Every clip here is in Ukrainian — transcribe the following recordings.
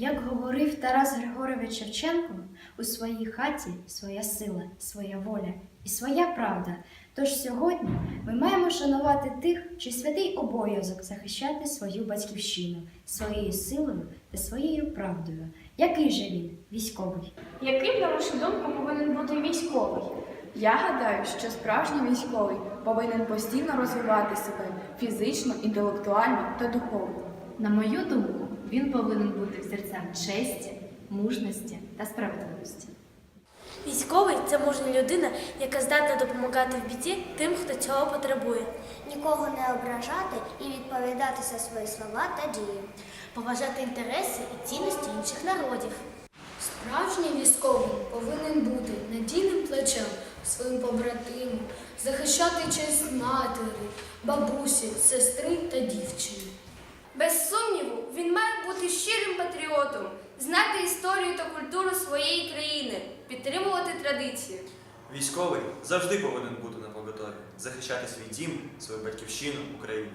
Як говорив Тарас Григорович Шевченко, у своїй хаті своя сила, своя воля і своя правда. Тож сьогодні ми маємо шанувати тих, що святий обов'язок захищати свою батьківщину своєю силою та своєю правдою. Який же він військовий? Яким, на вашу думку, повинен бути військовий? Я гадаю, що справжній військовий повинен постійно розвивати себе фізично, інтелектуально та духовно. На мою думку, він повинен бути взірцем честі, мужності та справедливості. Військовий це мужня людина, яка здатна допомагати в біді тим, хто цього потребує. Нікого не ображати і відповідати за свої слова та дії. Поважати інтереси і цінності інших народів. Справжній військовий повинен бути надійним плечем своїм побратимам, захищати честь матері, бабусі, сестри та дівчини. Без сумніву, він має бути щирим патріотом, знати історію та культуру своєї країни, підтримувати традиції. Військовий завжди повинен бути на поготові, захищати свій дім, свою батьківщину, Україну.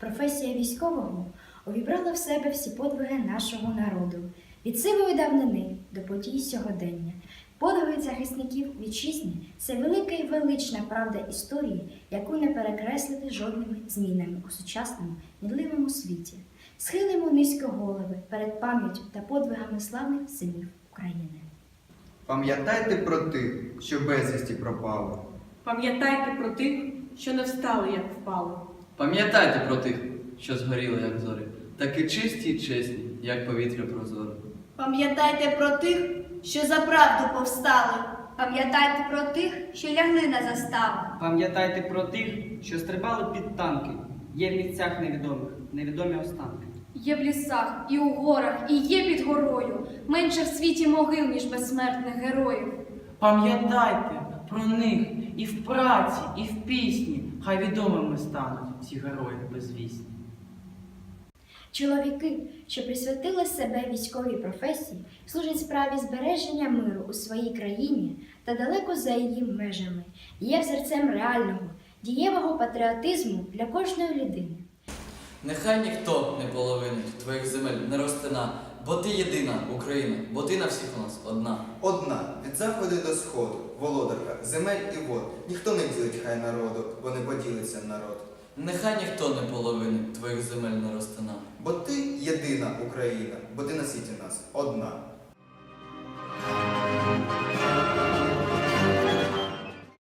Професія військового увібрала в себе всі подвиги нашого народу від сивої давнини до подій сьогодення. Подвиги захисників вітчизни це велика і велична правда історії, яку не перекреслити жодними змінами у сучасному мідливому світі. Схилимо низько голови перед пам'яттю та подвигами славних синів України. Пам'ятайте про тих, що безвісті пропали. Пам'ятайте про тих, що не встали, як впали. Пам'ятайте про тих, що згоріли, як зорі, таки чисті й чесні, як повітря прозоре. Пам'ятайте про тих, що за правду повстали. Пам'ятайте про тих, що лягли на заставу. Пам'ятайте про тих, що стрибали під танки. Є в місцях невідомих, невідомі останки. Є в лісах, і у горах, і є під горою. Менше в світі могил, ніж безсмертних героїв. Пам'ятайте про них і в праці, і в пісні. Хай відомими стануть ці герої безвісні. Чоловіки, що присвятили себе військовій професії, служать справі збереження миру у своїй країні та далеко за її межами, є взірцем реального, дієвого патріотизму для кожної людини. Нехай ніхто не половинить твоїх земель не розтина, бо ти єдина Україна, бо ти на всіх у нас одна. Одна від заходу до сходу, володарка, земель і вод. Ніхто не ділить хай народу, бо не поділиться народ. Нехай ніхто не половини твоїх земель не розтина. Бо ти єдина Україна, бо ти на світі нас.